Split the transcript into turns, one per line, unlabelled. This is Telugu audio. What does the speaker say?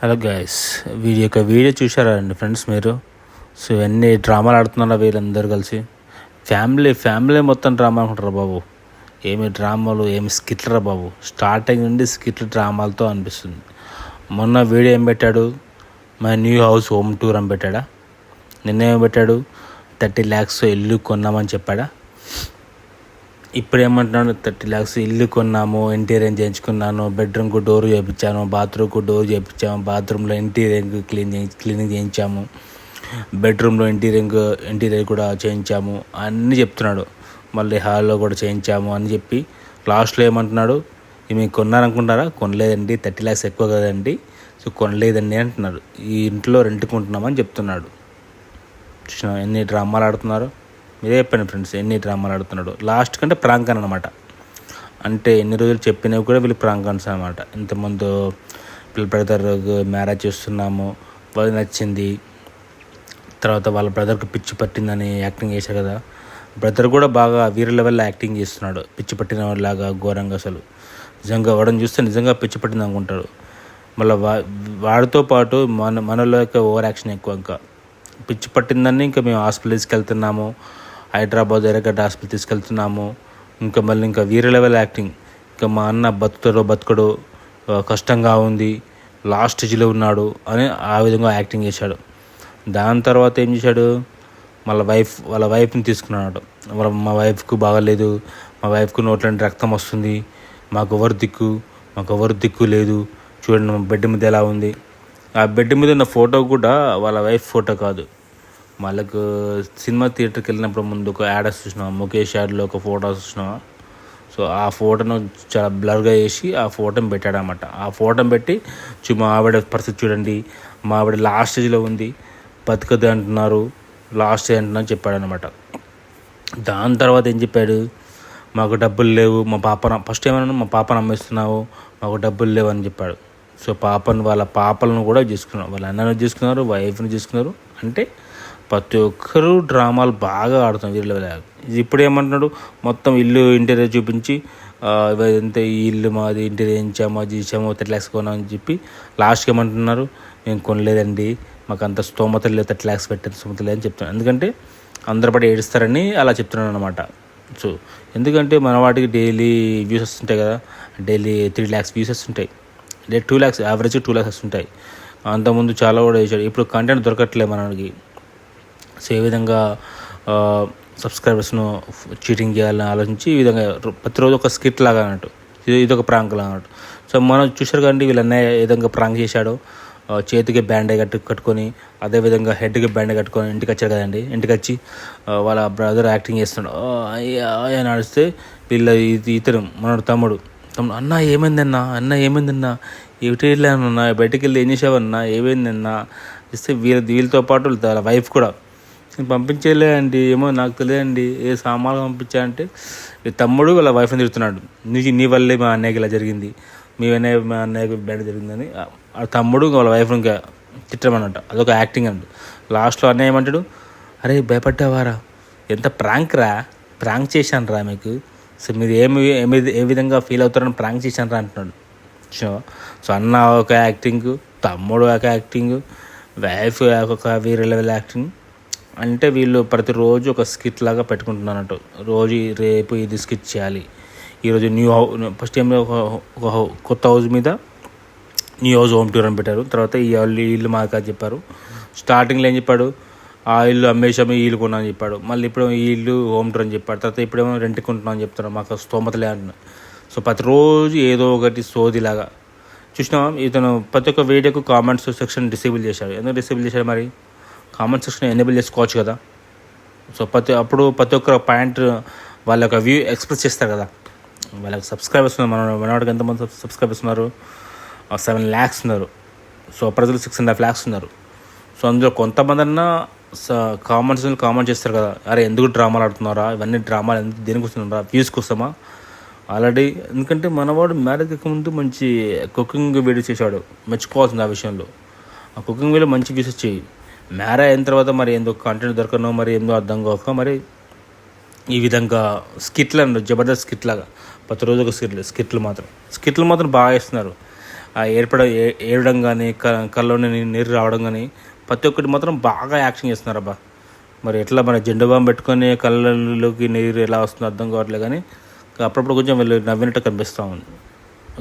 హలో గాయస్ వీడి యొక్క వీడియో చూసారా అండి ఫ్రెండ్స్ మీరు? సో ఇవన్నీ డ్రామాలు ఆడుతున్నారా వీళ్ళందరూ కలిసి? ఫ్యామిలీ ఫ్యామిలీ మొత్తం డ్రామా అనుకుంటారా బాబు? ఏమి డ్రామాలు ఏమి స్కిట్లరా బాబు? స్టార్టింగ్ నుండి స్కిట్లు డ్రామాలతో అనిపిస్తుంది. మొన్న వీడియో ఏం పెట్టాడు? My new house home tour అని పెట్టాడా? నిన్నేం పెట్టాడు? థర్టీ ల్యాక్స్ ఇల్లు కొన్నామని చెప్పాడా? ఇప్పుడు ఏమంటున్నాను థర్టీ ల్యాక్స్ ఇల్లు కొన్నాము ఇంటీరియర్ చేయించుకున్నాను బెడ్రూమ్కు డోర్ చేయించాను బాత్రూమ్కు డోర్ చేయించాము బాత్రూంలో ఇంటీరియర్ క్లీన్ చేయి క్లీనింగ్ చేయించాము బెడ్రూమ్లో ఇంటీరియర్ ఇంటీరియర్ కూడా చేయించాము అన్నీ చెప్తున్నాడు. మళ్ళీ హాల్లో కూడా చేయించాము అని చెప్పి. లాస్ట్లో ఏమంటున్నాడు? ఇవి కొన్నారనుకుంటారా? కొనలేదండి థర్టీ ల్యాక్స్ ఎక్కువ కదండి సో కొనలేదండి అంటున్నాడు. ఈ ఇంట్లో రెంట్కుంటున్నామని చెప్తున్నాడు. ఎన్ని డ్రామాలు ఆడుతున్నారు? మీరే చెప్పండి ఫ్రెండ్స్ ఎన్ని డ్రామాలు ఆడుతున్నాడు. లాస్ట్ కంటే ప్రాంకన్ అనమాట అంటే ఎన్ని రోజులు చెప్పినవి కూడా వీళ్ళు ప్రాంకన్స్ అనమాట ఇంతకుముందు వీళ్ళ బ్రదర్ మ్యారేజ్ చేస్తున్నాము వాళ్ళు నచ్చింది. తర్వాత వాళ్ళ బ్రదర్కి పిచ్చి పట్టిందని యాక్టింగ్ చేశారు కదా. బ్రదర్ కూడా బాగా వీర లెవెల్లో యాక్టింగ్ చేస్తున్నాడు. పిచ్చి పట్టిన వాళ్ళలాగా ఘోరంగా అసలు. నిజంగా వాడని చూస్తే నిజంగా పిచ్చి పట్టింది అనుకుంటాడు. మళ్ళీ వా వాడితో పాటు మన మనలో యొక్క ఓవర్ యాక్షన్ ఎక్కువ ఇంకా. పిచ్చి పట్టిందని ఇంకా మేము హాస్పిటల్స్కి వెళ్తున్నాము. హైదరాబాద్ ఎర్రగడ్డ హాస్పిటల్ తీసుకెళ్తున్నాము. ఇంకా మళ్ళీ ఇంకా వీర లెవెల్ యాక్టింగ్. ఇంకా మా అన్న బతుకుతాడో బతుకడో కష్టంగా ఉంది. లాస్ట్ స్టేజ్లో ఉన్నాడు అని ఆ విధంగా యాక్టింగ్ చేశాడు. దాని తర్వాత ఏం చేశాడు? వాళ్ళ వైఫ్ వాళ్ళ వైఫ్ని తీసుకున్నాడు. వాళ్ళ మా వైఫ్కు బాగాలేదు. మా వైఫ్కు నోట్లంటే రక్తం వస్తుంది. మాకు ఎవరు దిక్కు? మాకు ఎవరు దిక్కు లేదు. చూడండి మా బెడ్ మీద ఎలా ఉంది. ఆ బెడ్ మీద ఉన్న ఫోటో కూడా వాళ్ళ వైఫ్ ఫోటో కాదు. వాళ్ళకు సినిమా థియేటర్కి వెళ్ళినప్పుడు ముందు ఒక యాడ్ చూసినాం ముఖేష్ యాడ్లో ఒక ఫోటో చూసినాం సో ఆ ఫోటోను చాలా బ్లర్గా చేసి ఆ ఫోటోని పెట్టాడనమాట ఆ ఫోటోని పెట్టి చూ మా ఆవిడ పరిస్థితి చూడండి మా ఆవిడ లాస్ట్ స్టేజ్లో ఉంది బతకదు అంటున్నారు లాస్ట్ స్టేజ్ అంటున్నారు చెప్పాడనమాట దాని తర్వాత ఏం చెప్పాడు? మాకు డబ్బులు లేవు మా పాపన ఫస్ట్ ఏమన్నా మా పాపను అమ్మేస్తున్నావు మాకు డబ్బులు లేవు అని చెప్పాడు. సో పాపను వాళ్ళ పాపలను కూడా చూసుకున్నారు వాళ్ళ అన్నను చూసుకున్నారు వైఫ్ని చూసుకున్నారు. అంటే ప్రతి ఒక్కరూ డ్రామాలు బాగా ఆడుతాం వీళ్ళు ఇప్పుడు ఏమంటున్నాడు? మొత్తం ఇల్లు ఇంటీరియర్ చూపించి ఇదంతా ఈ ఇల్లు మాది ఇంటీరియర్ ఇచ్చామో చేసామో చేసాము థర్టీ ల్యాక్స్ కొన్నాం చెప్పి లాస్ట్కి ఏమంటున్నారు? మేము కొనలేదండి మాకు అంత స్తోమత లేదు థర్టీ ల్యాక్స్ పెట్టారు స్తోమత లేదని చెప్తున్నాను ఎందుకంటే అందరు పడి ఏడుస్తారని అలా చెప్తున్నాను అనమాట సో ఎందుకంటే మన వాటికి డైలీ వ్యూస్ వస్తుంటాయి కదా డైలీ త్రీ ల్యాక్స్ వ్యూస్ వస్తుంటాయి. అంటే two lakhs average two lakhs వస్తుంటాయి. అంతకుముందు చాలా కూడా వేసాడు ఇప్పుడు కంటెంట్ దొరకట్లేదు మనకి సో ఏ విధంగా సబ్స్క్రైబర్స్ను చీటింగ్ చేయాలని ఆలోచించి ఈ విధంగా ప్రతిరోజు ఒక స్కిట్ లాగా అన్నట్టు. ఇది ప్రాంక్ లాగా అన్నట్టు. సో మనం చూసారు కానీ వీళ్ళన్నయ్య ఏ విధంగా ప్రాంక్ చేశాడో. చేతికి బ్యాండేజ్ కట్టు కట్టుకొని అదేవిధంగా హెడ్కి బ్యాండేజ్ కట్టుకొని ఇంటికి వచ్చారు కదండి. ఇంటికి వచ్చి వాళ్ళ బ్రదర్ యాక్టింగ్ చేస్తున్నాడు. అయ్యా అని నడిస్తే వీళ్ళ ఇది ఇతను మన తమ్ముడు. తమ్ముడు అన్న ఏమైందన్నా? అన్న ఏమైందన్నా? ఏమిటి వెళ్ళానన్నా బయటికి వెళ్ళి ఏం చేసావన్నా? ఏమైందన్నా? ఇస్తే వీళ్ళ వీళ్ళతో పాటు వాళ్ళ వైఫ్ కూడా నేను పంపించేలే అండి ఏమో నాకు తెలియదండి ఏ సామాన్లు పంపించా అంటే తమ్ముడు వాళ్ళ వైఫ్ని తిడుతున్నాడు. నీ నీ వల్లే మా అన్నయ్యకి ఇలా జరిగింది. మీ అన్నయ్య మా అన్నయ్యకి బ్యాడ్ జరిగిందని ఆ- తమ్ముడు వాళ్ళ వైఫ్ ఇంకా తిట్టమన్నట అదొక యాక్టింగ్ అండి. లాస్ట్లో అన్నయ్య ఏమంటాడు అరే భయపడ్డావారా? ఎంత ప్రాంక్ రా? ప్రాంక్ చేశాను రా మీకు. సో మీరు ఏమి ఏమి ఏ విధంగా ఫీల్ అవుతారని ప్రాంక్ చేశాను రా అంటున్నాడు. సో సో అన్న ఒక యాక్టింగ్ తమ్ముడు ఒక యాక్టింగ్ వైఫ్ ఒక వేరే లెవెల్ యాక్టింగ్ అంటే వీళ్ళు ప్రతిరోజు ఒక స్కిట్ లాగా పెట్టుకుంటున్నారన్నట్టు. రోజు రేపు ఇది స్కిట్ చేయాలి. ఈరోజు న్యూ హౌ ఫస్ట్ టైం ఒక ఒక కొత్త హౌస్ మీద న్యూ హౌస్ హోమ్ టూర్ అని పెట్టారు. తర్వాత ఈ ఇల్లు ఇల్లు మాకు అని చెప్పారు. స్టార్టింగ్లో ఏం చెప్పాడు? ఆ ఇల్లు అమ్మేసాము ఈ ఇల్లు కొన్నా అని చెప్పాడు. మళ్ళీ ఇప్పుడు ఈ ఇల్లు హోమ్ టూర్ అని చెప్పాడు. తర్వాత ఇప్పుడేమో రెంట్ కొంటున్నాం అని చెప్తారు మాకు స్తోమతలే అంటున్నా సో ప్రతిరోజు ఏదో ఒకటి సోదిలాగా చూసినాం ఇతను ప్రతి ఒక్క వీడియోకు కామెంట్స్ సెక్షన్ డిసేబుల్ చేశాడు. ఎందుకు డిసేబుల్ చేశాడు మరి? కామెంట్ సెక్షన్ ఎనేబుల్ చేసుకోవచ్చు కదా. సో ప్రతి అప్పుడు ప్రతి ఒక్కరు పాయింట్ వాళ్ళ యొక్క వ్యూ ఎక్స్ప్రెస్ చేస్తారు కదా. వాళ్ళకి సబ్స్క్రైబర్స్ ఉన్నారు మన మనవాడికి ఎంతమంది సబ్స్క్రైబర్స్ ఉన్నారు? సెవెన్ ల్యాక్స్ ఉన్నారు. సో ప్రజలు సిక్స్ అండ్ హాఫ్ ల్యాక్స్ ఉన్నారు. సో అందులో కొంతమంది అన్నా కామెంట్స్ కామెంట్ చేస్తారు కదా. అరే ఎందుకు డ్రామాలు ఆడుతున్నారా? ఇవన్నీ డ్రామాలు ఎందుకు దేనికి వస్తున్నారా వ్యూస్ కోసమా? ఆల్రెడీ ఎందుకంటే మనవాడు మ్యారేజ్ ముందు మంచి కుకింగ్ వీడియో చేశాడు. మెచ్చుకోవాల్సింది ఆ విషయంలో. ఆ కుకింగ్ వీడియో మంచి వ్యూస్ వచ్చాయి. మ్యారా అయిన తర్వాత మరి ఎందుకు కంటెంట్ దొరకనో మరి ఏందో అర్థం కాక మరి ఈ విధంగా స్కిట్లు అన్నారు జబర్దస్త్ స్కిట్ లాగా. ప్రతిరోజు ఒక స్కిట్లు స్కిట్లు మాత్రం. స్కిట్లు మాత్రం బాగా వేస్తున్నారు ఆ ఏర్పడ ఏ- ఏడడం కానీ క నీ- నీరు రావడం కానీ ప్రతి ఒక్కటి మాత్రం బాగా యాక్షన్ చేస్తున్నారు అబ్బా. మరి ఎట్లా మన జెండు బాంబు పెట్టుకొని కళ్ళలోకి నీరు ఎలా వస్తుందో అర్థం కావట్లేదు కానీ అప్పుడప్పుడు కొంచెం వీళ్ళు నవ్వినట్టు కనిపిస్తూ ఉంది.